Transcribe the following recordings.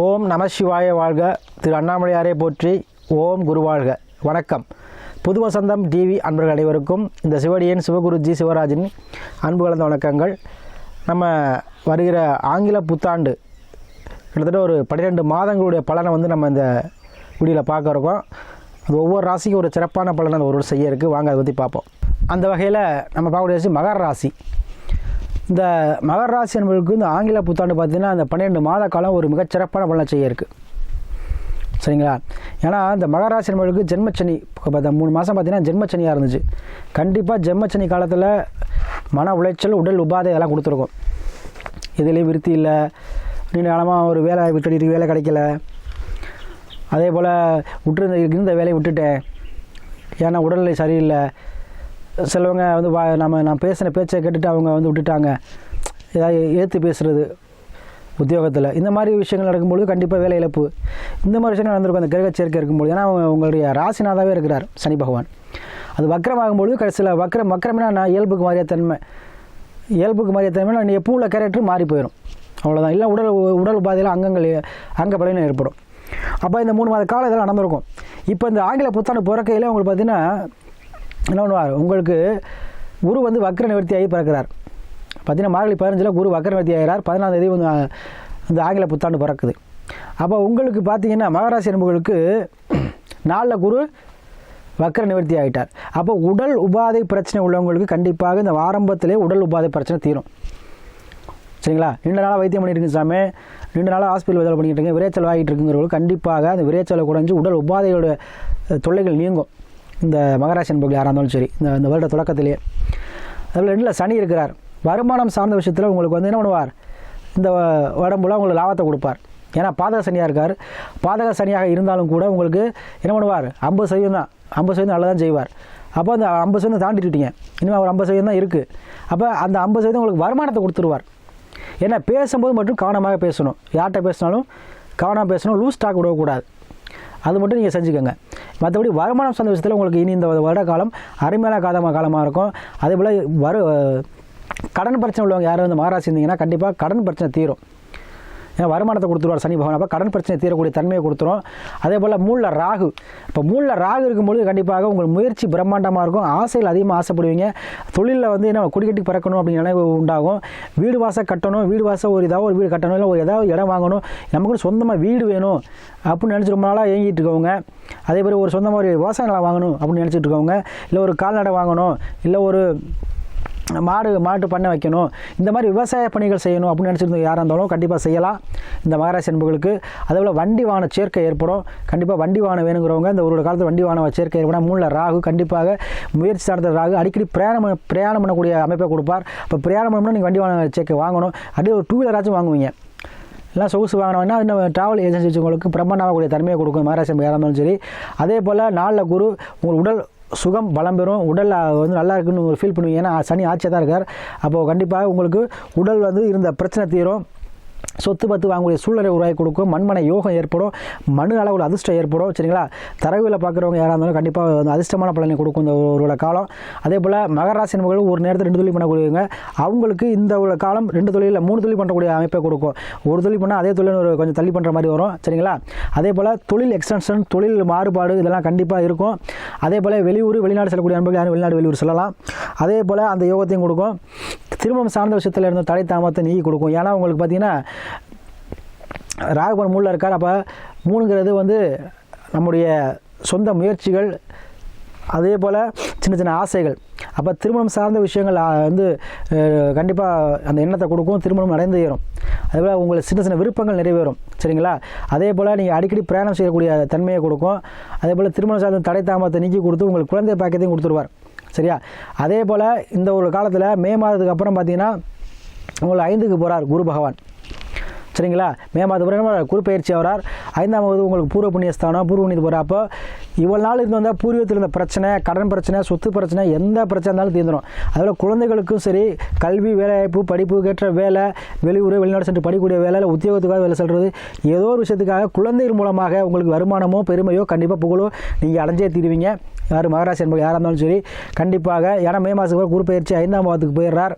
ஓம் நம சிவாய வாழ்க. திரு அண்ணாமலையாரை போற்றி. ஓம் குருவாழ்க வணக்கம். புது வசந்தம் டிவி அன்பர்கள் அனைவருக்கும் இந்த சிவடியன் சிவகுருஜி சிவராஜின் அன்பு கலந்த வணக்கங்கள். நம்ம வருகிற ஆங்கில புத்தாண்டு கிட்டத்தட்ட ஒரு பன்னிரெண்டு மாதங்களுடைய பலனை வந்து நம்ம இந்த வீடியோவில் பார்க்க இருக்கோம். அது ஒவ்வொரு ராசிக்கும் ஒரு சிறப்பான பலனை ஒரு ஒரு செய்ய இருக்குது வாங்க அதை பற்றி பார்ப்போம். அந்த வகையில் நம்ம பார்க்கக்கூடிய ராசி மகர ராசி. இந்த மகர ராசி என்பவர்களுக்கு இந்த ஆங்கில புத்தாண்டு பார்த்தீங்கன்னா அந்த பன்னிரெண்டு மாத காலம் ஒரு மிகச்சிறப்பான பலனை செய்ய இருக்குது சரிங்களா? ஏன்னா இந்த மகர ராசி என்பவர்களுக்கு ஜென்மச்சனி மூணு மாதம் பார்த்தீங்கன்னா ஜென்மச்சனியாக இருந்துச்சு. கண்டிப்பாக ஜென்மச்சனி காலத்தில் மன உளைச்சல் உடல் உபாதை எல்லாம் கொடுத்துருக்கோம். இதுலேயும் விருத்தி இல்லை. நீண்ட காலமாக ஒரு வேலை விட்டுட்டு வேலை கிடைக்கல. அதே போல் விட்டுருந்த இருந்த வேலையை விட்டுட்டேன். ஏன்னா உடல்நிலை சரியில்லை. சிலவங்க வந்து வா நம்ம நான் பேசின பேச்சை கேட்டுட்டு அவங்க வந்து விட்டுட்டாங்க. ஏதாவது ஏற்று பேசுகிறது உத்தியோகத்தில். இந்த மாதிரி விஷயங்கள் நடக்கும்பொழுது கண்டிப்பாக வேலை இழப்பு. இந்த மாதிரி விஷயங்கள் நடந்திருக்கும் அந்த கிரக சேர்க்கை இருக்கும்போது ஏன்னா அவங்க உங்களுடைய ராசிநாதாவே இருக்கிறார் சனி பகவான். அது வக்கரமாகும்பொழுது கடைசியில் வக்கரம் வக்கரம்னா நான் இயல்புக்கு மாறிய தன்மை. இயல்புக்கு மாறிய தன்மை நான் எப்போ உள்ள கேரக்டர் மாறி போயிடும் அவ்வளோதான் இல்லை உடல் உடல் உபாதையில் அங்கங்கள் அங்க பலவீனம் ஏற்படும். அப்போ இந்த மூணு மாத காலம் இதெல்லாம் நடந்திருக்கும். இப்போ இந்த ஆங்கில புத்தாண்டு பிறக்கையில் உங்களுக்கு பார்த்தீங்கன்னா என்ன பண்ணுவார்? உங்களுக்கு குரு வந்து வக்ர நிவர்த்தியாகி பிறக்கிறார். பார்த்தீங்கன்னா மார்கழி பதினஞ்சில் குரு வக்ர நிவர்த்தி ஆகிறார் பதினாலாம் தேதி வந்து இந்த ஆங்கில புத்தாண்டு பிறக்குது. அப்போ உங்களுக்கு பார்த்தீங்கன்னா மகராசி என்பவர்களுக்கு நாளில் குரு வக்கர நிவர்த்தி ஆகிட்டார் அப்போ உடல் உபாதை பிரச்சனை உள்ளவங்களுக்கு கண்டிப்பாக இந்த ஆரம்பத்திலே உடல் உபாதை பிரச்சனை தீரும். சரிங்களா? நீண்ட நாளாக வைத்தியம் பண்ணிட்டு சாமி. நீண்ட நாளாக ஹாஸ்பிட்டல் வேலை பண்ணிட்டு இருக்கேன் விரைச்சல் ஆகிட்டு இருக்குங்கிறவங்களுக்கு கண்டிப்பாக அந்த விரைச்சலை குறைஞ்சு உடல் உபாதையோட தொல்லைகள் நீங்கும். இந்த மகராசி என்பவர்கள் யாராக இருந்தாலும் சரி இந்த இந்த வருட தொடக்கத்திலேயே அதில் ரெண்டில் சனி இருக்கிறார். வருமானம் சார்ந்த விஷயத்தில் உங்களுக்கு வந்து என்ன பண்ணுவார்? இந்த உடம்புல உங்களுக்கு லாபத்தை கொடுப்பார். ஏன்னா பாதக சனியாக இருக்கார். பாதக சனியாக இருந்தாலும் கூட உங்களுக்கு என்ன பண்ணுவார்? ஐம்பது சதவீதம் தான். ஐம்பது சதவீதம் நல்லா தான் செய்வார். அப்போ அந்த ஐம்பது சதவீதம் தாண்டிட்டுட்டீங்க இனிமேல் ஒரு ஐம்பது சதவீதம் தான் இருக்குது அப்போ அந்த ஐம்பது சதவீதம் உங்களுக்கு வருமானத்தை கொடுத்துருவார். ஏன்னா பேசும்போது மட்டும் கவனமாக பேசணும். யார்கிட்ட பேசினாலும் கவனமாக பேசணும். லூஸ் ஸ்டாக் விடக்கூடாது. அது மட்டும் நீங்கள் செஞ்சுக்கோங்க. மற்றபடி வருமானம் சார்ந்த விஷயத்தில் உங்களுக்கு இனி இந்த வருட காலம் அருமையான காலமாக காலமாக இருக்கும். அதே போல் வரு கடன் பிரச்சனை உள்ளவங்க யாரும் வந்து மகாராசி இருந்தீங்கன்னா கண்டிப்பாக கடன் பிரச்சனை தீரும். வருமானத்தை கொடுத்துருவார் சனி பகவான். அப்போ கடன் பிரச்சனை தீரக்கூடிய தன்மையை கொடுத்துரும். அதே போல் மூணில் ராகு. இப்போ மூளில் ராகு இருக்கும்பொழுது கண்டிப்பாக உங்கள் முயற்சி பிரம்மாண்டமாக இருக்கும். ஆசையில் அதிகமாக ஆசைப்படுவீங்க. தொழிலில் வந்து என்ன குடிக்கட்டி பறக்கணும் அப்படின்னு நினைவு உண்டாகும். வீடு வாசல் கட்டணும். வீடு வாசல் ஒரு ஏதாவது ஒரு வீடு கட்டணும். இல்லை ஒரு ஏதாவது இடம் வாங்கணும். நமக்கு சொந்தமாக வீடு வேணும் அப்படின்னு நினச்சி ரொம்ப நாளாக இயங்கிட்டு இருக்கவங்க. அதே மாதிரி ஒரு சொந்தமாக ஒரு விவசாய நிலம் வாங்கணும் அப்படின்னு நினச்சிட்டு இருக்கவங்க. இல்லை ஒரு கால்நடை வாங்கணும். இல்லை ஒரு மாடு மாட்டு பண்ணை வைக்கணும். இந்த மாதிரி விவசாய பணிகள் செய்யணும் அப்படின்னு நினச்சிருந்தோம் யாராக இருந்தாலும் கண்டிப்பாக செய்யலாம். இந்த மகராசி என்பவர்களுக்கு அதே போல் வண்டி வாகன சேர்க்கை ஏற்படும். கண்டிப்பாக வண்டி வாகனம் வேணுங்கிறவங்க இந்த ஒரு காலத்தில் வண்டி வாகன சேர்க்கை ஏற்படும். மூணில் ராகு கண்டிப்பாக முயற்சி சார்ந்த ராகு அடிக்கடி பிரயாணம் பிரயாணம் பண்ணக்கூடிய அமைப்பை கொடுப்பார். இப்போ பிரயாணம் பண்ணணும்னா நீங்கள் வண்டி வாகன சேர்க்கை வாங்கணும். அப்படியே ஒரு டூ வீலராச்சும் வாங்குவீங்க. எல்லாம் சொகுசு வாங்கினோம்னா இன்னும் ட்ராவல் ஏஜென்சி வச்சவங்களுக்கு பிரம்மாண்டமாகக்கூடிய தன்மையை கொடுக்கும். மகாராஷ்டிரம் யாராக இருந்தாலும் சரி. அதே போல் நாளில் குரு உங்கள் உடல் சுகம் பலம் பெறும். உடல் வந்து நல்லா இருக்குன்னு ஃபீல் பண்ணுவீங்க. ஏன்னா சனி ஆட்சியாக தான் இருக்கார். அப்போது கண்டிப்பாக உங்களுக்கு உடல் வந்து இருந்த பிரச்சனை தீரும். சொத்து பத்து வாங்கக்கூடிய சூழ்நிலை உருவாக்கி கொடுக்கும். மண்மனை யோகம் ஏற்படும். மனு அளவில் அதிர்ஷ்டம் ஏற்படும். சரிங்களா? தரவில் பார்க்குறவங்க யாராக இருந்தாலும் கண்டிப்பாக வந்து அதிர்ஷ்டமான பலனை கொடுக்கும் இந்த ஒரு காலம். அதே போல் மகராசி நபர்கள் ஒரு நேரத்தில் ரெண்டு தொழில் பண்ணக்கூடியவங்க. அவங்களுக்கு இந்த ஒரு காலம் ரெண்டு தொழிலில் மூணு தொழில் பண்ணக்கூடிய அமைப்பை கொடுக்கும். ஒரு தொழில் பண்ணால் அதே தொழில் ஒரு கொஞ்சம் தள்ளி பண்ணுற மாதிரி வரும். சரிங்களா? அதே போல் தொழில் எக்ஸ்டென்ஷன் தொழில் மாறுபாடு இதெல்லாம் கண்டிப்பாக இருக்கும். அதே போல் வெளியூர் வெளிநாடு செல்லக்கூடிய நண்பர்கள் யாரும் வெளிநாடு வெளியூர் செல்லலாம். அதே போல் அந்த யோகத்தையும் கொடுக்கும். திருமணம் சார்ந்த விஷயத்தில் இருந்த தடை தாமத்தை நீக்கி கொடுக்கும். ஏன்னா உங்களுக்கு பார்த்தீங்கன்னா ராகவன் மூணில் இருக்கார். அப்போ மூணுங்கிறது வந்து நம்முடைய சொந்த முயற்சிகள் அதே போல் சின்ன சின்ன ஆசைகள். அப்போ திருமணம் சார்ந்த விஷயங்கள் வந்து கண்டிப்பாக அந்த எண்ணத்தை கொடுக்கும். திருமணம் நடந்து ஏறும். அதே போல் உங்களுக்கு சின்ன சின்ன விருப்பங்கள் நிறைவேறும். சரிங்களா? அதே போல் நீங்கள் அடிக்கடி பிரயாணம் செய்யக்கூடிய தன்மையை கொடுக்கும். அதே போல் திருமணம் சார்ந்த தடை தாமத்தை நீக்கி கொடுத்து உங்களுக்கு குழந்தை பாக்கியத்தையும் கொடுத்துருவார். சரியா? அதே போல் இந்த ஒரு காலத்தில் மே மாதத்துக்கு அப்புறம் பார்த்தீங்கன்னா உங்களை ஐந்துக்கு போகிறார் குரு பகவான். சரிங்களா? மே மாதம் குரு பயிற்சி ஆகிறார். ஐந்தாம் வகுப்பு உங்களுக்கு பூர்வ புண்ணியஸ்தானம் பூர்வ புண்ணியத்து போகிற அப்போ இவ்வளோ நாள் இருந்து வந்தால் பூர்வீகத்தில் இருந்த பிரச்சனை கடன் பிரச்சனை சொத்து பிரச்சனை எந்த பிரச்சனை இருந்தாலும் தீர்ந்துடும் அதில் குழந்தைகளுக்கும் சரி கல்வி வேலைவாய்ப்பு படிப்புக்கேற்ற வேலை வெளியூர் வெளிநாடு சென்று படிக்கக்கூடிய வேலை இல்லை உத்தியோகத்துக்காக வேலை செல்வது ஏதோ ஒரு விஷயத்துக்காக குழந்தைகள் மூலமாக உங்களுக்கு வருமானமோ பெருமையோ கண்டிப்பாக புகழோ நீங்கள் அடைஞ்சே தீருவீங்க. யார் மகராசி என்பது யாராக இருந்தாலும் சரி கண்டிப்பாக ஏன்னா மே மாதத்துக்கு குரு பயிற்சி ஐந்தாம் மாதத்துக்கு போயிடுறார்.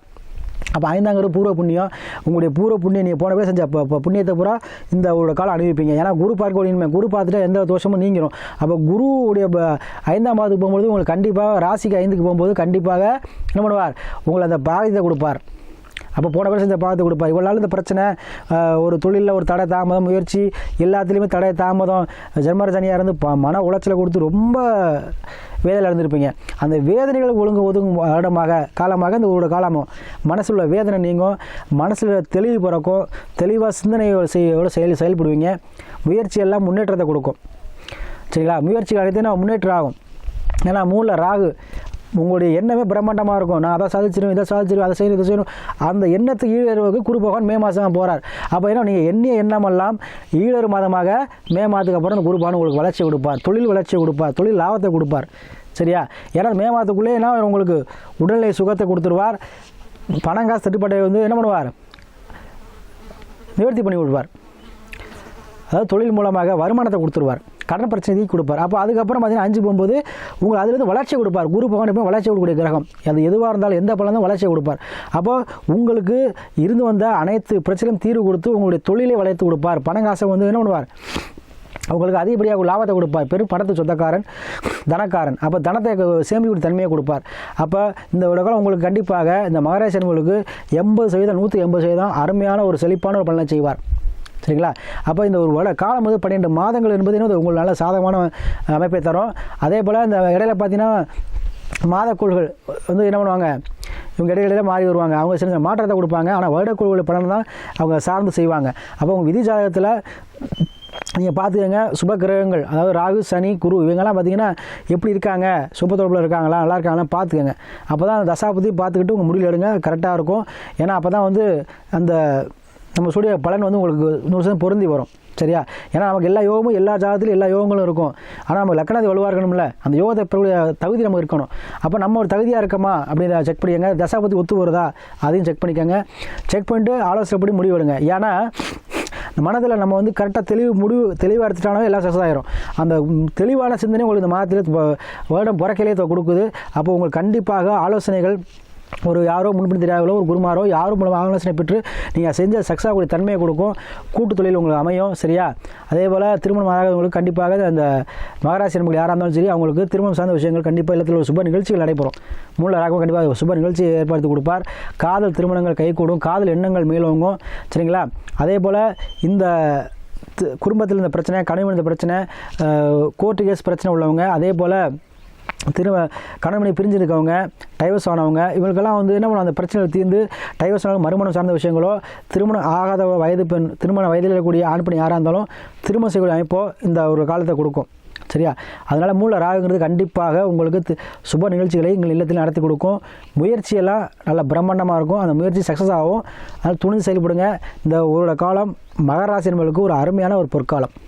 அப்போ ஐந்தாங்கிறது பூர்வ புண்ணியம். உங்களுடைய பூர்வ புண்ணியம் நீங்கள் போன பேர் செஞ்ச அப்போ புண்ணியத்தை பூரா இந்த ஒரு காலம் அனுபவிப்பீங்க. ஏன்னா குரு பார்க்க இனிமே குரு பார்த்துட்டு எந்த தோஷமும் நீங்கிடும் அப்போ குருவுடைய ப- ஐந்தாம் மாதத்துக்கு போகும்போது உங்களுக்கு கண்டிப்பாக ராசிக்கு ஐந்துக்கு போகும்போது கண்டிப்பாக என்ன பண்ணுவார்? உங்களை அந்த பாகத்தை கொடுப்பார். அப்போ போன வருஷம் இந்த பார்த்து கொடுப்பா. இவ்வளோ நாள் இந்த பிரச்சனை ஒரு தொழிலில் ஒரு தடை தாமதம் முயற்சி எல்லாத்துலேயுமே தடை தாமதம். ஜென்மர சனியாக இருந்து ப- மன உளைச்சலை கொடுத்து ரொம்ப வேதனை இருந்திருப்பீங்க. அந்த வேதனைகள் ஒழுங்கு ஒதுங்கும் இடமாக காலமாக இந்த ஒரு காலமும். மனசில் உள்ள வேதனை நீங்கும். மனசில் தெளிவு பிறக்கும். தெளிவாக சிந்தனையோட செய்யோட செயல் செயல்படுவீங்க. முயற்சியெல்லாம் முன்னேற்றத்தை கொடுக்கும். சரிங்களா? முயற்சி நான் முன்னேற்றம் ஆகும். ஏன்னா மூணில் ராகு. உங்களுடைய எண்ணமே பிரம்மாண்டமாக இருக்கும். நான் அதை சாதிச்சிடும் இதை சாதிச்சிடும் அதை செய்யணும் இதை செய்யணும். அந்த எண்ணத்துக்கு ஈழறுவுக்கு குரு பகவான் மே மாதம் போகிறார் அப்போ என்ன நீங்கள் எண்ணிய எண்ணமெல்லாம் ஈழறு மாதமாக மே மாதத்துக்கு அப்புறம் குரு பகவான் உங்களுக்கு வளர்ச்சி கொடுப்பார். தொழில் வளர்ச்சி கொடுப்பார் தொழில் லாபத்தை கொடுப்பார். சரியா? ஏன்னா மே மாதத்துக்குள்ளே என்ன உங்களுக்கு உடல்நிலை சுகத்தை கொடுத்துருவார். பணம் காசு தட்டுப்பாட்டை வந்து என்ன பண்ணுவார்? நிவர்த்தி பண்ணி விடுவார். அதாவது தொழில் மூலமாக வருமானத்தை கொடுத்துருவார். கடன் பிரச்சனையை கொடுப்பார். அப்போ அதுக்கப்புறம் பார்த்தீங்கன்னா அஞ்சு போகும்போது உங்களுக்கு அதுலேருந்து வளர்ச்சி கொடுப்பார். குரு பகவான் எப்போ வளர்ச்சி கொடுக்கக்கூடிய கிரகம். அது எதுவாக இருந்தாலும் எந்த பலனும் வளர்ச்சி கொடுப்பார். அப்போ உங்களுக்கு இருந்து வந்த அனைத்து பிரச்சனையும் தீர்வு கொடுத்து உங்களுடைய தொழிலை வளர்த்து கொடுப்பார். பணம் காசை வந்து என்ன பண்ணுவார்? அவங்களுக்கு அதிகப்படியாக ஒரு லாபத்தை கொடுப்பார். பெரும் பணத்து சொந்தக்காரன் தனக்காரன். அப்போ தனத்தை சேமிக்கூடிய தன்மையை கொடுப்பார். அப்போ இந்த உலகம் உங்களுக்கு கண்டிப்பாக இந்த மகராசன்களுக்கு எண்பது சதவீதம் நூற்றி எண்பது சதவீதம் அருமையான ஒரு செழிப்பான ஒரு பலனை செய்வார். சரிங்களா? அப்போ இந்த ஒரு வட காலம் வந்து பன்னெண்டு மாதங்கள் என்பது என்னது? உங்களுக்கு நல்ல சாதகமான அமைப்பை தரும். அதே போல் இந்த இடையில பார்த்தீங்கன்னா மாதக்குழுகள் வந்து என்ன பண்ணுவாங்க? இவங்க இடையில மாறி வருவாங்க. அவங்க சில மாற்றத்தை கொடுப்பாங்க. ஆனால் வருடக்குழுவில் பலன் தான் அவங்க சார்ந்து செய்வாங்க. அப்போ அவங்க விதி ஜாதகத்தில் நீங்கள் பார்த்துக்கங்க சுப கிரகங்கள் அதாவது ராகு சனி குரு இவங்கெல்லாம் பார்த்தீங்கன்னா எப்படி இருக்காங்க? சுப தொடர்பில் இருக்காங்களா? நல்லா இருக்காங்களா பார்த்துக்கங்க அப்போ தான் அந்த தசாபதி பார்த்துக்கிட்டு உங்கள் முடிவில் எடுங்க. கரெக்டாக இருக்கும். ஏன்னா அப்போ தான் வந்து அந்த நம்ம சொல்லிய பலன் வந்து உங்களுக்கு நூறு சதவீதம் பொருந்தி வரும். சரியா? ஏன்னா நமக்கு எல்லா யோகமும் எல்லா ஜாதகத்திலும் எல்லா யோகங்களும் இருக்கும். ஆனால் நம்ம லக்கணத்தை வலுவாக இருக்கணும்ல? அந்த யோகத்தை தகுதி நம்ம இருக்கணும். அப்போ நம்ம ஒரு தகுதியாக இருக்கமா? அப்படின்னு செக் பண்ணிக்கங்க. பற்றி ஒத்து வருதா? அதையும் செக் பண்ணிக்கோங்க. செக் பண்ணிட்டு ஆலோசனைப்படி முடிவெடுங்க ஏன்னா மனதில் நம்ம வந்து கரெக்டாக தெளிவு முடிவு தெளிவாக எடுத்துட்டாலும் எல்லாம் சக்ஸஸ் ஆயிரும். அந்த தெளிவான சிந்தனை உங்களுக்கு இந்த மாதத்தில் வருடம் பிறக்கையிலே கொடுக்குது. அப்போ உங்களுக்கு கண்டிப்பாக ஆலோசனைகள் ஒரு யாரோ முன்பின் தெரியாதவங்களோ ஒரு குருமாரோ யாரும் மூலமாக ஆலோசனை பெற்று நீங்கள் செஞ்ச சக்ஸாக ஆகக்கூடிய தன்மையை கொடுக்கும். கூட்டு தொழில் உங்களுக்கு அமையும் சரியா? அதே போல் திருமணம் ஆகாதவங்களுக்கு கண்டிப்பாக அந்த மகராசி நம்பர்கள் யாராக இருந்தாலும் சரி அவங்களுக்கு திருமணம் சார்ந்த விஷயங்கள் கண்டிப்பாக இல்லத்தில் ஒரு சுப நிகழ்ச்சிகள் நடைபெறும். மூல ராகவும் கண்டிப்பாக ஒரு சுப நிகழ்ச்சி ஏற்படுத்தி கொடுப்பார். காதல் திருமணங்கள் கைகூடும் காதல் எண்ணங்கள் மேலோங்கும் சரிங்களா? அதே போல் இந்த குடும்பத்தில் இந்த பிரச்சனை கணவன் இந்த பிரச்சனை கோர்ட்டு கேஸ் பிரச்சனை உள்ளவங்க அதே போல் திரும்ப கணவனை பிரிஞ்சிருக்கவங்க டைவர்ஸ் ஆனவங்க இவங்களுக்கெல்லாம் வந்து என்ன பண்ணுவோம் அந்த பிரச்சனைகள் தீர்ந்து டைவர்ஸ் ஆனவங்க மறுமணம் சார்ந்த விஷயங்களோ திருமணம் ஆகாத வயது பெண் திருமண வயதில் இருக்கக்கூடிய ஆண் பெண் யாராக இருந்தாலும் திருமணம் செய்யக்கூடிய அமைப்போ இந்த ஒரு காலத்தை கொடுக்கும். சரியா? அதனால் மூல ராகுங்கிறது கண்டிப்பாக உங்களுக்கு சுப நிகழ்ச்சிகளை எங்கள் இல்லத்தில் நடத்தி கொடுக்கும். முயற்சியெல்லாம் நல்ல பிரம்மாண்டமாக இருக்கும். அந்த முயற்சி சக்ஸஸ் ஆகும். அதனால் துணிந்து செயல்படுங்க. இந்த ஒரு காலம் மகராசி என்பவர்களுக்கு ஒரு அருமையான ஒரு பொற்காலம்.